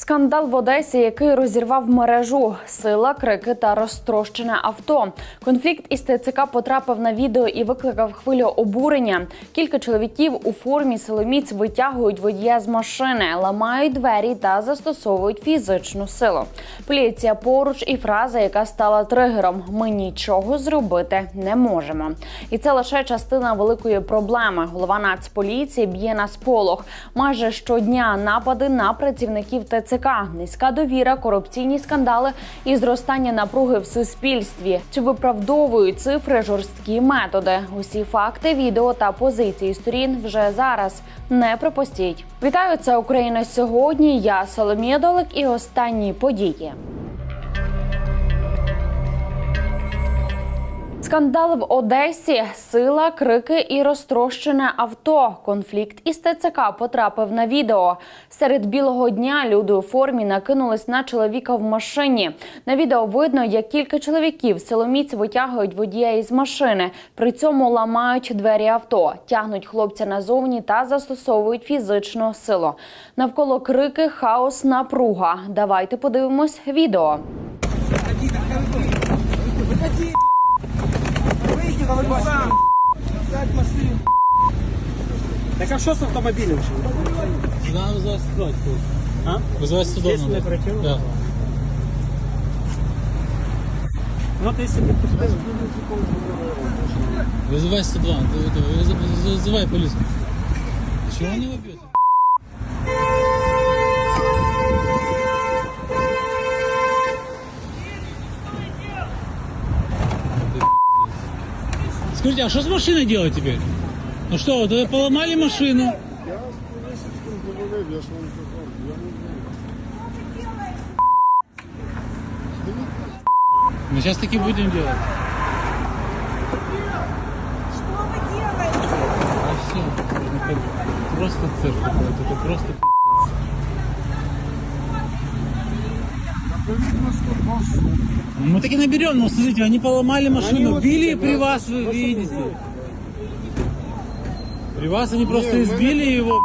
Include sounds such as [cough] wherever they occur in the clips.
Скандал в Одесі, який розірвав мережу, сила, крики та розтрощене авто. Конфлікт із ТЦК потрапив на відео і викликав хвилю обурення. Кілька чоловіків у формі силоміць витягують водія з машини, ламають двері та застосовують фізичну силу. Поліція поруч і фраза, яка стала тригером: ми нічого зробити не можемо. І це лише частина великої проблеми. Голова Нацполіції б'є на сполох. Майже щодня напади на працівників ТЦК, низька довіра, корупційні скандали і зростання напруги в суспільстві. Чи виправдовують цифри жорсткі методи? Усі факти, відео та позиції сторін вже зараз. Не пропустіть. Вітаю, це Україна сьогодні. Я Соломія Долик і останні події. Скандал в Одесі, сила, крики і розтрощене авто. Конфлікт із ТЦК потрапив на відео. Серед білого дня люди у формі накинулись на чоловіка в машині. На відео видно, як кілька чоловіків силоміць витягують водія із машини. При цьому ламають двері авто, тягнуть хлопця назовні та застосовують фізичну силу. Навколо крики, хаос, напруга. Давайте подивимось відео. Говорю, сам. Так а що з автомобілем? Надо вызывать сюда. А? Вызывать сюда Здесь надо. Да. Вот если бы пустил. Вызывай 102. Ты- это, вызы- Вызывай полицию. Чего он его Скажите, а что с машиной делать теперь? Ну что, вот, поломали машину? Я с Полесецким говорив, я ж вам казав, я не знаю. Мы сейчас таки будем делать. Что вы делаете? А все. Это просто цирк. Это просто Мы таки наберем, но смотрите, они поломали машину, вот били эти, при вас, вы вот видите. При вас они просто мы- избили его.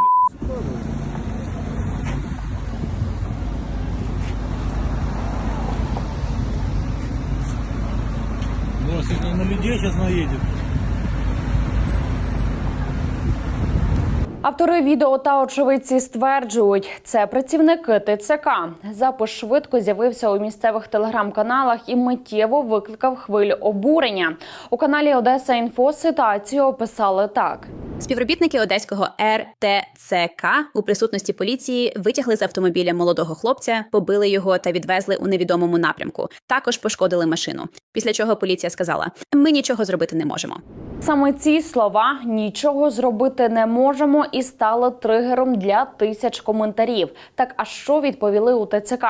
Вот, если на людей сейчас наедет. Автори відео та очевидці стверджують, це працівники ТЦК. Запис швидко з'явився у місцевих телеграм-каналах і миттєво викликав хвилю обурення. У каналі Одеса Інфо ситуацію описали так. Співробітники одеського РТЦК у присутності поліції витягли з автомобіля молодого хлопця, побили його та відвезли у невідомому напрямку. Також пошкодили машину. Після чого поліція сказала: ми нічого зробити не можемо. Саме ці слова нічого зробити не можемо і стали тригером для тисяч коментарів. Так а що відповіли у ТЦК?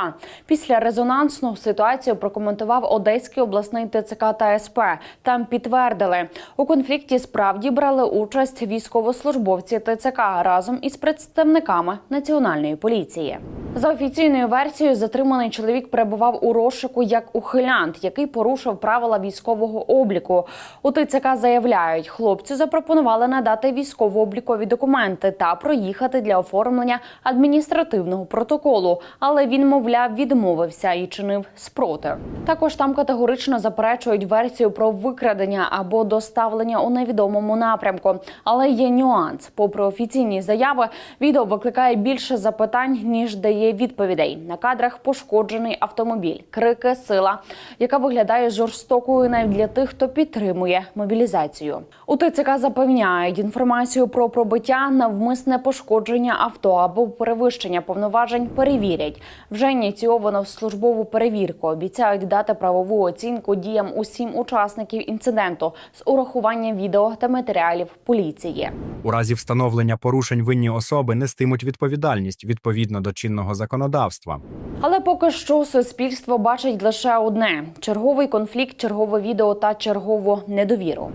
Після резонансну ситуацію прокоментував Одеський обласний ТЦК та СП. Там підтвердили, у конфлікті справді брали участь військовослужбовці ТЦК разом із представниками національної поліції. За офіційною версією, затриманий чоловік перебував у розшуку як ухилянт, який порушив правила військового обліку. У ТЦК заявляють, хлопцю запропонували надати військово-облікові документи та проїхати для оформлення адміністративного протоколу, але він, мовляв, відмовився і чинив спротив. Також там категорично заперечують версію про викрадення або доставлення у невідомому напрямку. Але є нюанс. Попри офіційні заяви, відео викликає більше запитань ніж дає відповідей. На кадрах пошкоджений автомобіль, крики, сила, яка виглядає жорстокою навіть для тих, хто підтримує мобілізацію. У ТЦК запевняють інформацію про пробиття, навмисне пошкодження авто або перевищення повноважень перевірять. Вже ініційовано службову перевірку. Обіцяють дати правову оцінку діям усім учасників інциденту з урахуванням відео та матеріалів поліції. У разі встановлення порушень винні особи нестимуть відповідальність відповідно до чинного законодавства. Але поки що суспільство бачить лише одне: черговий конфлікт, чергове відео та чергову недовіру.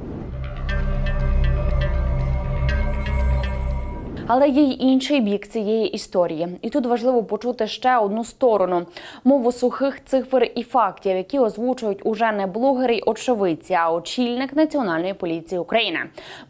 Але є й інший бік цієї історії, і тут важливо почути ще одну сторону мову сухих цифр і фактів, які озвучують уже не блогери й очевидці, а очільник Національної поліції України.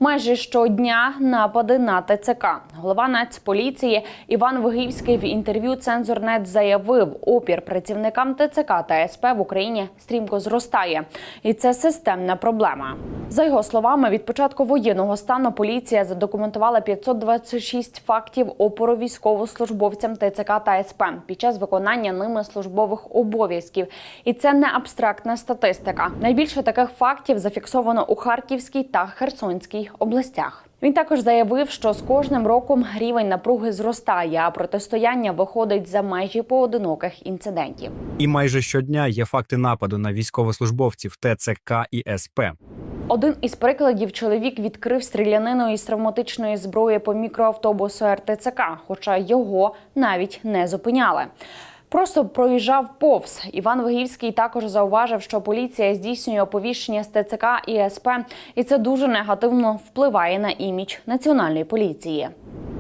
Майже щодня напади на ТЦК. Голова Нацполіції Іван Вигівський в інтерв'ю Цензорнет заявив, опір працівникам ТЦК та СП в Україні стрімко зростає, і це системна проблема. За його словами, від початку воєнного стану поліція задокументувала 526 фактів опору військовослужбовцям ТЦК та СП під час виконання ними службових обов'язків. І це не абстрактна статистика. Найбільше таких фактів зафіксовано у Харківській та Херсонській областях. Він також заявив, що з кожним роком рівень напруги зростає, а протистояння виходить за межі поодиноких інцидентів. І майже щодня є факти нападу на військовослужбовців ТЦК і СП. Один із прикладів чоловік відкрив стрілянину із травматичної зброї по мікроавтобусу РТЦК, хоча його навіть не зупиняли. Просто проїжджав повз. Іван Вигівський також зауважив, що поліція здійснює оповіщення з ТЦК і СП, і це дуже негативно впливає на імідж національної поліції.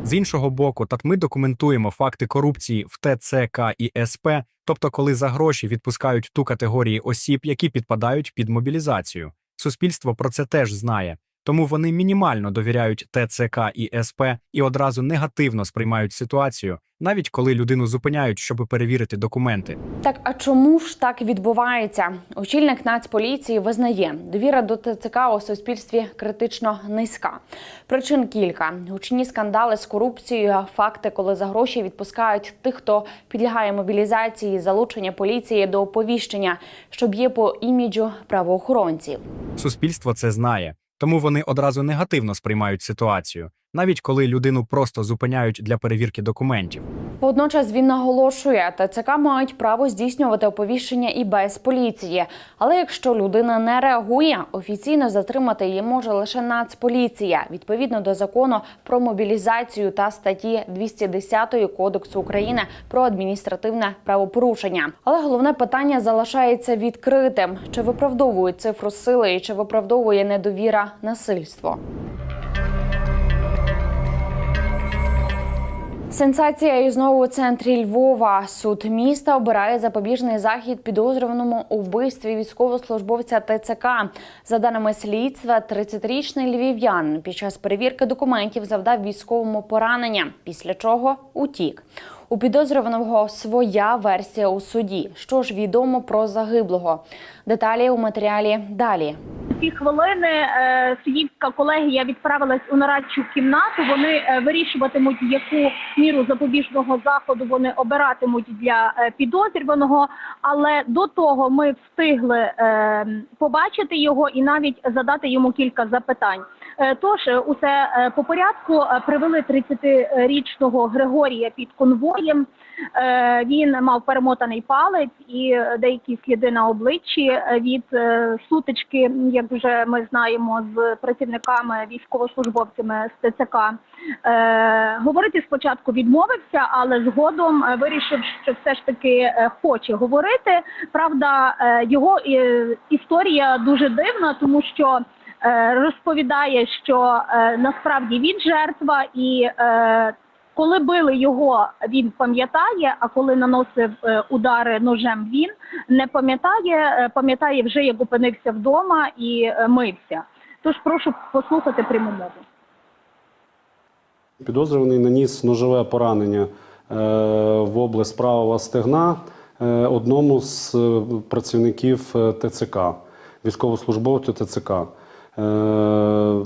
З іншого боку, так ми документуємо факти корупції в ТЦК і СП, тобто коли за гроші відпускають ту категорії осіб, які підпадають під мобілізацію. Суспільство про це теж знає, тому вони мінімально довіряють ТЦК і СП і одразу негативно сприймають ситуацію, навіть коли людину зупиняють, щоб перевірити документи. Так а чому ж так відбувається? Очільник Нацполіції визнає, довіра до ТЦК у суспільстві критично низька. Причин кілька: гучні скандали з корупцією, факти, коли за гроші відпускають тих, хто підлягає мобілізації, залучення поліції до оповіщення, що б'є по іміджу правоохоронців. Суспільство це знає, тому вони одразу негативно сприймають ситуацію, навіть коли людину просто зупиняють для перевірки документів. Водночас він наголошує, ТЦК мають право здійснювати оповіщення і без поліції. Але якщо людина не реагує, офіційно затримати її може лише Нацполіція відповідно до закону про мобілізацію та статті 210 Кодексу України про адміністративне правопорушення. Але головне питання залишається відкритим: чи виправдовують цифру сили і чи виправдовує недовіра насильство? Сенсація і знову у центрі Львова. Суд міста обирає запобіжний захід підозрюваному у вбивстві військовослужбовця ТЦК. За даними слідства, 30-річний львів'ян під час перевірки документів завдав військовому поранення, після чого утік. У підозрюваного своя версія у суді. Що ж відомо про загиблого? Деталі у матеріалі далі. ці хвилини е, суддівська колегія відправилась у нарадчу кімнату. Вони е, вирішуватимуть, яку міру запобіжного заходу вони обиратимуть для е, підозрюваного. Але до того ми встигли побачити його і навіть задати йому кілька запитань. Е, Тож е, усе е, по порядку привели 30-річного Григорія під конвоєм. Він мав перемотаний палець і деякі сліди на обличчі від сутички, як вже ми знаємо, з працівниками військовослужбовцями з ТЦК. Говорити спочатку відмовився, але згодом вирішив, що все ж таки хоче говорити. Правда, його історія дуже дивна, тому що розповідає, що е, насправді він жертва, і е, коли били його, він пам'ятає. А коли наносив е, удари ножем, він не пам'ятає. е, Пам'ятає вже як опинився вдома і е, мився. Тож прошу послухати пряму мову. Підозрюваний наніс ножове поранення е, в область правого стегна е, одному з е, працівників е, ТЦК, військовослужбовцю ТЦК. Е,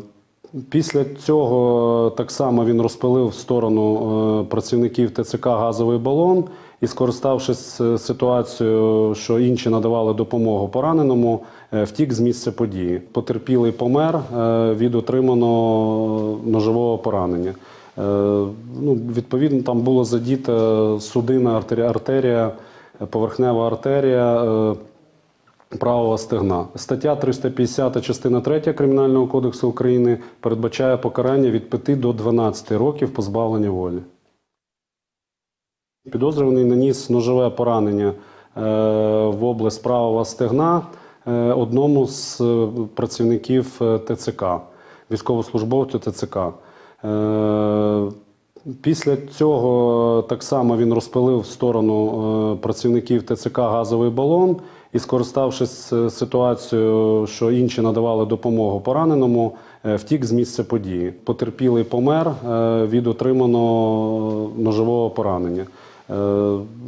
Після цього так само він розпилив в сторону е, працівників ТЦК газовий балон і, скориставшись е, ситуацією, що інші надавали допомогу пораненому, втік з місця події. Потерпілий помер від отриманого ножового поранення. Ну, відповідно, там було задіта артерія, артерія, поверхнева артерія. Правого стегна. Стаття 350 частина 3 Кримінального кодексу України передбачає покарання від 5 до 12 років позбавлення волі. Підозрюваний наніс ножове поранення е, в область правого стегна е, одному з е, працівників ТЦК, військовослужбовцю ТЦК. Після цього так само він розпилив в сторону працівників ТЦК газовий балон і, скориставшись е, ситуацією, що інші надавали допомогу пораненому, е, втік з місця події. Потерпілий помер е, від отриманого ножового поранення.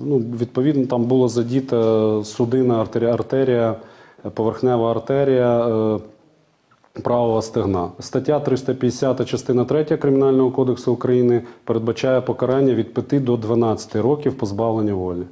Ну, відповідно, там було задіта судинна артерія, артерія поверхнева артерія. правого стегна. Стаття 350 частина 3 Кримінального кодексу України передбачає покарання від 5 до 12 років позбавлення волі.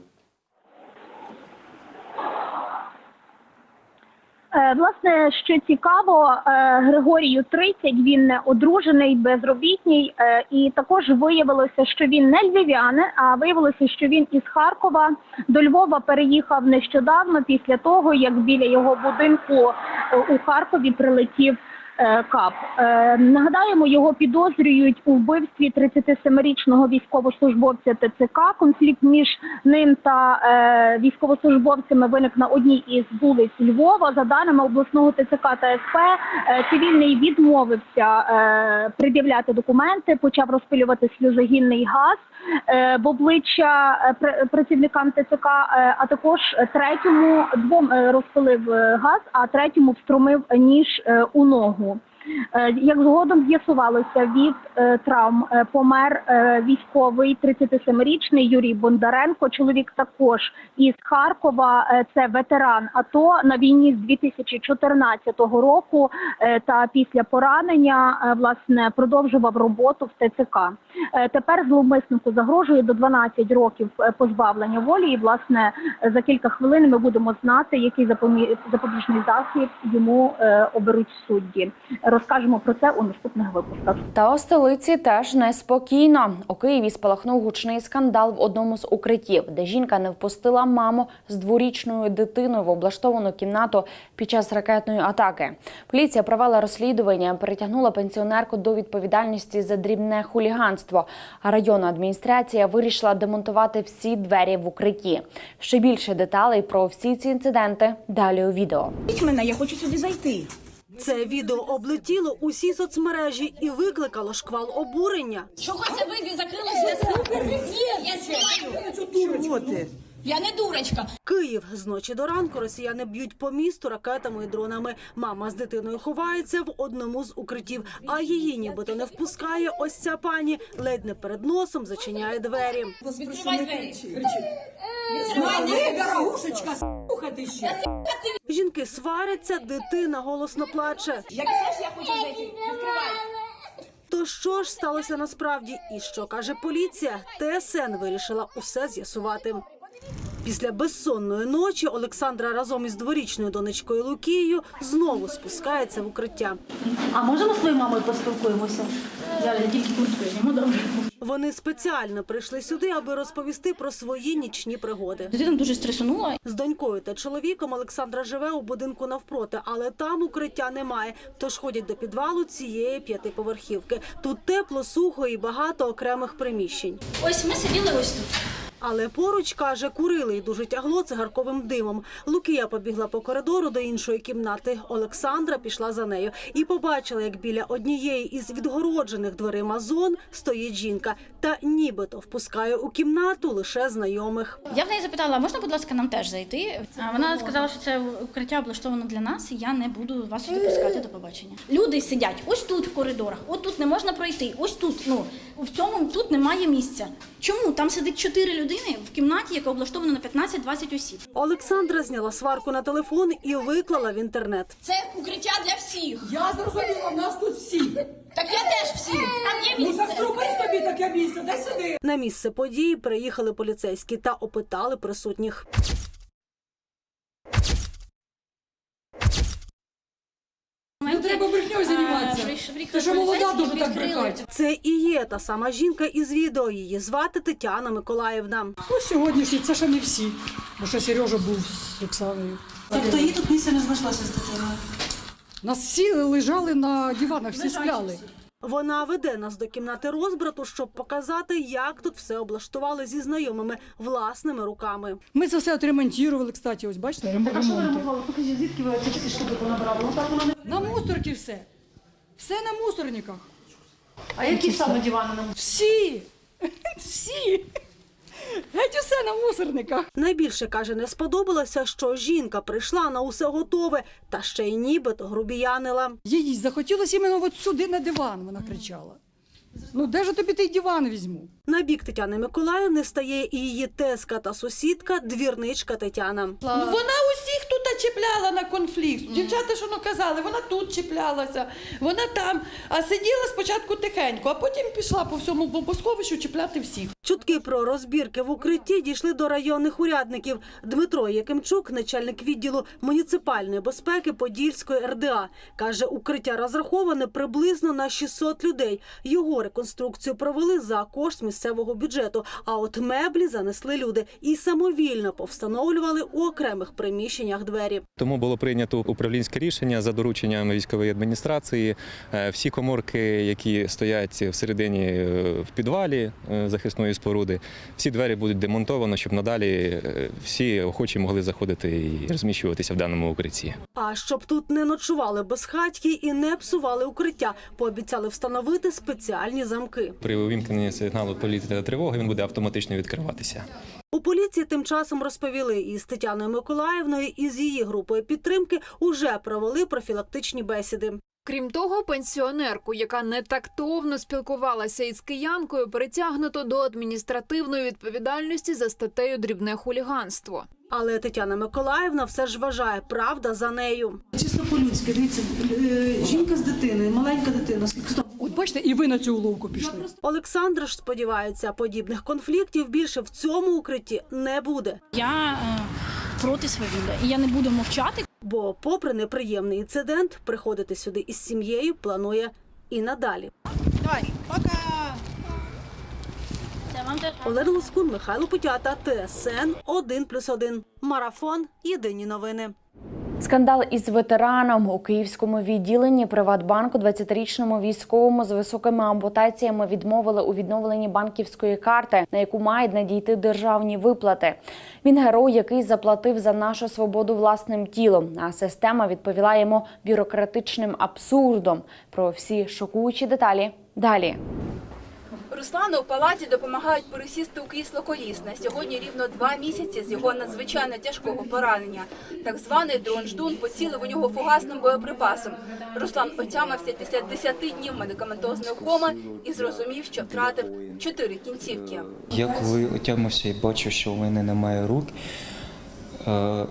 Власне, що цікаво, е, Григорію 30, він не одружений, безробітній, е, і також виявилося, що він не львів'янин, а виявилося, що він із Харкова до Львова переїхав нещодавно після того, як біля його будинку е, у Харкові прилетів. Е, КАП Е, нагадаємо, його підозрюють у вбивстві 37-річного військовослужбовця ТЦК. Конфлікт між ним та е, військовослужбовцями виник на одній із вулиць Львова. За даними обласного ТЦК та СП, цивільний відмовився пред'являти документи, почав розпилювати сльозогінний газ в обличчя е, працівникам ТЦК, е, а також третьому двом е, розпилив е, газ, а третьому встромив ніж е, у ногу. Е, Як згодом з'ясувалося, від е, травм е, помер військовий 37-річний Юрій Бондаренко. Чоловік також із Харкова. Це ветеран АТО на війні з 2014 року. Та після поранення власне продовжував роботу в ТЦК. Тепер зловмиснику загрожує до 12 років позбавлення волі. І власне за кілька хвилин ми будемо знати, який запобіжний захід йому оберуть судді. Розкажемо про це у наступних випусках. Та у столиці теж неспокійно. У Києві спалахнув гучний скандал в одному з укриттів, де жінка не впустила маму з дворічною дитиною в облаштовану кімнату під час ракетної атаки. Поліція провела розслідування, притягнула пенсіонерку до відповідальності за дрібне хуліганство. А районна адміністрація вирішила демонтувати всі двері в укритті. Ще більше деталей про всі ці інциденти далі у відео. мене, я хочу сюди зайти. Це відео облетіло усі соцмережі і викликало шквал обурення. Чого це ви закрили я. Чого ти? Я не дурочка. Київ з ночі до ранку росіяни б'ють по місту ракетами і дронами. Мама з дитиною ховається в одному з укриттів, а її нібито не впускає. Ось ця пані ледь не перед носом зачиняє двері. Відкривай двері. Мене, дорогушечка, слухати ще. Жінки сваряться, дитина голосно плаче. Як ж я хочу зайти. Відкривай. То що ж сталося насправді? І що каже поліція? ТСН вирішила усе з'ясувати. Після безсонної ночі Олександра разом із дворічною донечкою Лукією знову спускається в укриття. А можемо з твоєю мамою поспілкуємося? Я тільки куртку добре. Вони спеціально прийшли сюди, аби розповісти про свої нічні пригоди. Дитина дуже стресунула. З донькою та чоловіком Олександра живе у будинку навпроти, але там укриття немає. Тож ходять до підвалу цієї п'ятиповерхівки. Тут тепло, сухо і багато окремих приміщень. Ось ми сиділи ось тут. Але поруч каже, курили і дуже тягло цигарковим димом. Лукія побігла по коридору до іншої кімнати. Олександра пішла за нею і побачила, як біля однієї із відгороджених дверима зон стоїть жінка та нібито впускає у кімнату лише знайомих. Я в неї запитала, можна, будь ласка, нам теж зайти? А вона сказала, що це укриття облаштовано для нас, і я не буду вас сюди пускати до побачення. Люди сидять ось тут в коридорах, от тут не можна пройти, ось тут. Ну в цьому тут немає місця. Чому там сидить чотири людини в кімнаті, яка облаштована на 15-20 осіб? Олександра зняла сварку на телефон і виклала в інтернет. Це укриття для всіх. Я зрозуміла, в нас тут всі. Так я теж всі. Там є Ну так місце. собі таке місце, Де сюди. На місце події приїхали поліцейські та опитали присутніх. Ну треба брехньою займатися. Ти що молода дуже так брехати. Це і є та сама жінка із відео. Її звати Тетяна Миколаївна. Ну сьогоднішні, це ще не всі. Бо ще Сережа був з Оксаною. Тобто її тут місця не знайшлося з дитиною. Нас всі лежали на диванах, всі спляли. Вона веде нас до кімнати розбрату, щоб показати, як тут все облаштували зі знайомими власними руками. Ми це все отремонтували, кстати, ось бачите, рем- ремонти. Покажи, звідки ви ці всі штуки понабрали? Отак воно не На мусорці все. Все на мусорниках. а які саме дивани нам? Всі. [laughs] Всі. Геть усе на мусорниках. Найбільше каже, не сподобалося, що жінка прийшла на усе готове та ще й нібито грубіянила. Їй захотілося іменно от сюди на диван, вона кричала. Ну де ж тобі той диван візьму? На бік Тетяни Миколаївни стає і її тезка та сусідка, двірничка Тетяна. Ну вона чіпляла на конфлікт. Дівчата, що ну казали, вона тут чіплялася, вона там. А сиділа спочатку тихенько, а потім пішла по всьому бомбосховищу чіпляти всіх. Чутки про розбірки в укритті дійшли до районних урядників. Дмитро Якимчук, начальник відділу муніципальної безпеки Подільської РДА, каже, укриття розраховане приблизно на 600 людей. Його реконструкцію провели за кошт місцевого бюджету. А от меблі занесли люди і самовільно повстановлювали у окремих приміщеннях двері. Тому було прийнято управлінське рішення за дорученням військової адміністрації. Е, Всі коморки, які стоять всередині е, в підвалі е, захисної споруди, всі двері будуть демонтовано, щоб надалі всі охочі могли заходити і розміщуватися в даному укритті. А щоб тут не ночували безхатьки і не псували укриття, пообіцяли встановити спеціальні замки. При увімкненні сигналу та тривоги він буде автоматично відкриватися. У поліції тим часом розповіли із Тетяною Миколаївною і з її групою підтримки уже провели профілактичні бесіди. Крім того, пенсіонерку, яка не тактовно спілкувалася із киянкою, притягнуто до адміністративної відповідальності за статтею дрібне хуліганство. Але Тетяна Миколаївна все ж вважає правда за нею. Чисто по-людськи, дивіться, е, жінка з дитиною, маленька дитина. От бачите, і ви на цю уловку пішли. Олександр ж сподівається, подібних конфліктів більше в цьому укритті не буде. Я е, проти свавілля, і я не буду мовчати. Бо, попри неприємний інцидент, приходити сюди із сім'єю планує і надалі. Давай, пока! Олена Лоскун, Михайло Путята, ТСН 1+,1. Марафон. Єдині новини. Скандал із ветераном у київському відділенні Приватбанку 20-річному військовому з високими ампутаціями відмовили у відновленні банківської карти, на яку мають надійти державні виплати. Він герой, який заплатив за нашу свободу власним тілом. А система відповіла йому бюрократичним абсурдом. Про всі шокуючі деталі далі. Руслану у палаті допомагають пересісти у крісло колісне. Сьогодні рівно два місяці з його надзвичайно тяжкого поранення. Так званий дрон-ждун поцілив у нього фугасним боєприпасом. Руслан отямився після 10 днів медикаментозної коми і зрозумів, що втратив чотири кінцівки. Я коли отямився і бачив, що у мене немає рук, е,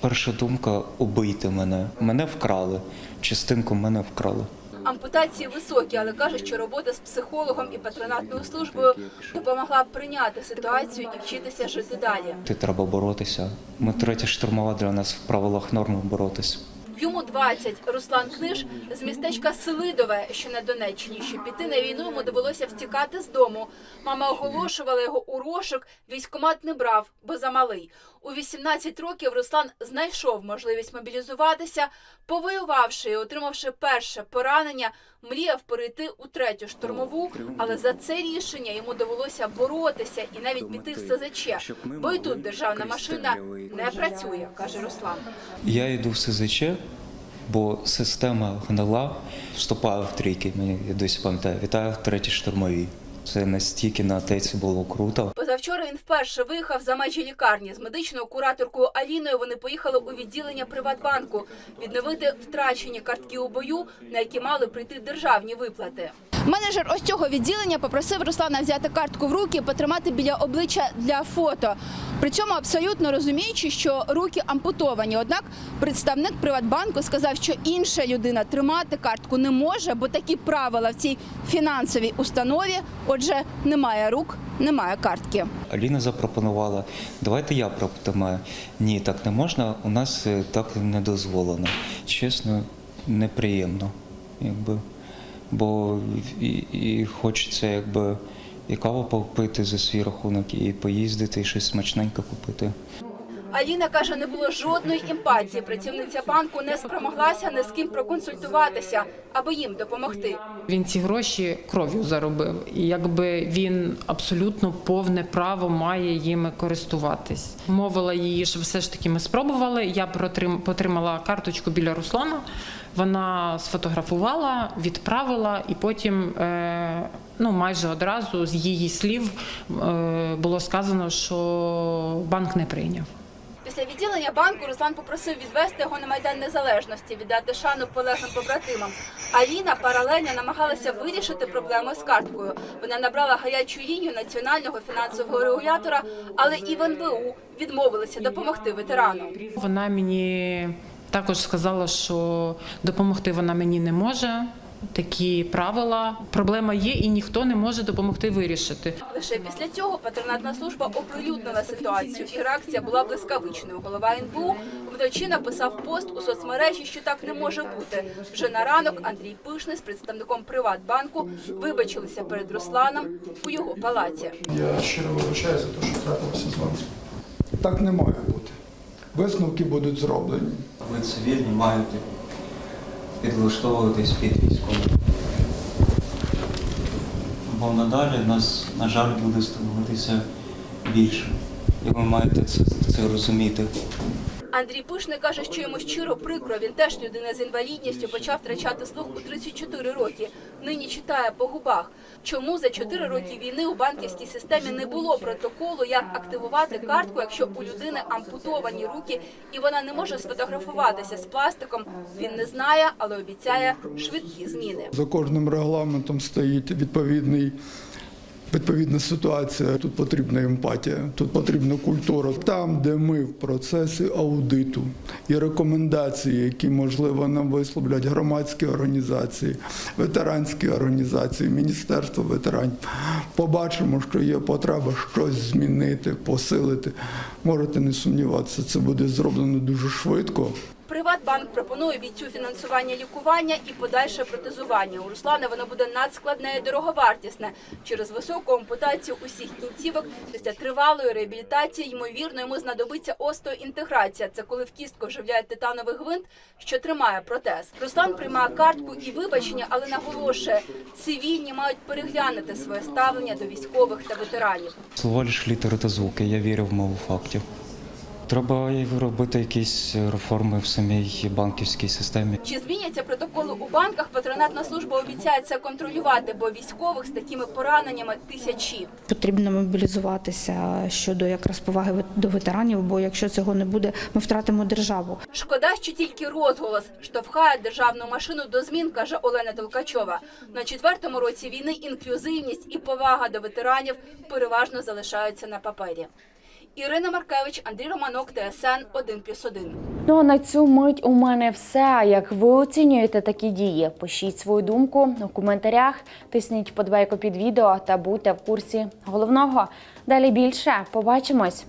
перша думка убийте мене. Мене вкрали. Частинку мене вкрали. Ампутації високі, але кажуть, що робота з психологом і патронатною службою допомогла прийняти ситуацію і вчитися жити далі. Ти треба боротися. Ми третя штурмова для нас в правилах норми боротися. Йому 20. Руслан Книж з містечка Селидове, що на Донеччині. Щоб піти на війну, йому довелося втікати з дому. Мама оголошувала його у розшук, військкомат не брав, бо замалий. У 18 років Руслан знайшов можливість мобілізуватися, повоювавши і отримавши перше поранення, мріяв перейти у третю штурмову, але за це рішення йому довелося боротися і навіть піти в СЗЧ. Бо й тут державна машина не працює, каже Руслан. Я йду в СЗЧ, бо система гнала, вступала в трійки. Мені я досі пам'ятаю. Вітаю в третій штурмовій. Це настільки на теці було круто. Позавчора він вперше виїхав за межі лікарні з медичною кураторкою Аліною. Вони поїхали у відділення Приватбанку відновити втрачені картки у бою, на які мали прийти державні виплати. Менеджер ось цього відділення попросив Руслана взяти картку в руки і потримати біля обличчя для фото. При цьому абсолютно розуміючи, що руки ампутовані. Однак представник Приватбанку сказав, що інша людина тримати картку не може, бо такі правила в цій фінансовій установі. Отже, немає рук, немає картки. Аліна запропонувала, давайте я протримаю. Ні, так не можна, у нас е, так не дозволено. Чесно, неприємно. Якби. Бо і, і хочеться якби і каву попити за свій рахунок, і поїздити, і щось смачненьке купити. Аліна каже, не було жодної емпатії. Працівниця банку не спромоглася ні з ким проконсультуватися, аби їм допомогти. Він ці гроші кров'ю заробив, і якби він абсолютно повне право має їми користуватись. Мовила її, що все ж таки ми спробували. Я потримала карточку біля Руслана. Вона сфотографувала, відправила і потім е, ну майже одразу з її слів е, було сказано, що банк не прийняв. Після відділення банку Руслан попросив відвести його на майдан незалежності, віддати шану полеглим побратимам. Аліна паралельно намагалася вирішити проблему з карткою. Вона набрала гарячу лінію національного фінансового регулятора, але і в НБУ відмовилися допомогти ветерану. Вона мені також сказала, що допомогти вона мені не може. Такі правила. Проблема є, і ніхто не може допомогти вирішити. Лише після цього патронатна служба оприлюднила ситуацію, і реакція була блискавичною. Голова НБУ вночі написав пост у соцмережі, що так не може бути. Вже на ранок Андрій Пишний з представником Приватбанку вибачилися перед Русланом у його палаці. Я щиро вибачаю за те, що трапилося з вами. Так не має бути. Висновки будуть зроблені. Ви цивільні маєте підлаштовуватись під військових. Бо надалі нас, на жаль, буде становитися більше. І ви маєте це, це розуміти. Андрій Пишний каже, що йому щиро прикро. Він теж людина з інвалідністю почав втрачати слух у 34 роки. Нині читає по губах. Чому за 4 роки війни у банківській системі не було протоколу, як активувати картку, якщо у людини ампутовані руки і вона не може сфотографуватися з пластиком? Він не знає, але обіцяє швидкі зміни. За кожним регламентом стоїть відповідний. Відповідна ситуація, тут потрібна емпатія, тут потрібна культура. Там, де ми в процесі аудиту і рекомендації, які можливо нам висловлять громадські організації, ветеранські організації, міністерство ветеранів, побачимо, що є потреба щось змінити, посилити. Можете не сумніватися, це буде зроблено дуже швидко. Приватбанк пропонує бійцю фінансування лікування і подальше протезування. У Руслана воно буде надскладне і дороговартісне. Через високу ампутацію усіх кінцівок після тривалої реабілітації, ймовірно, йому знадобиться остеоінтеграція. Це коли в кістку вживляють титановий гвинт, що тримає протез. Руслан приймає картку і вибачення, але наголошує, цивільні мають переглянути своє ставлення до військових та ветеранів. Слова лише літери та звуки, я вірю в мову фактів. Треба робити якісь реформи в самій банківській системі. Чи зміняться протоколи у банках? Патронатна служба обіцяє це контролювати, бо військових з такими пораненнями тисячі. Потрібно мобілізуватися щодо якраз поваги до ветеранів, бо якщо цього не буде, ми втратимо державу. Шкода, що тільки розголос штовхає державну машину до змін, каже Олена Толкачова. На четвертому році війни інклюзивність і повага до ветеранів переважно залишаються на папері. Ірина Маркевич, Андрій Романок, ТСН 1+,1. Ну а на цю мить у мене все. Як ви оцінюєте такі дії? Пишіть свою думку у коментарях, тисніть вподобайку під відео та будьте в курсі головного. Далі більше побачимось.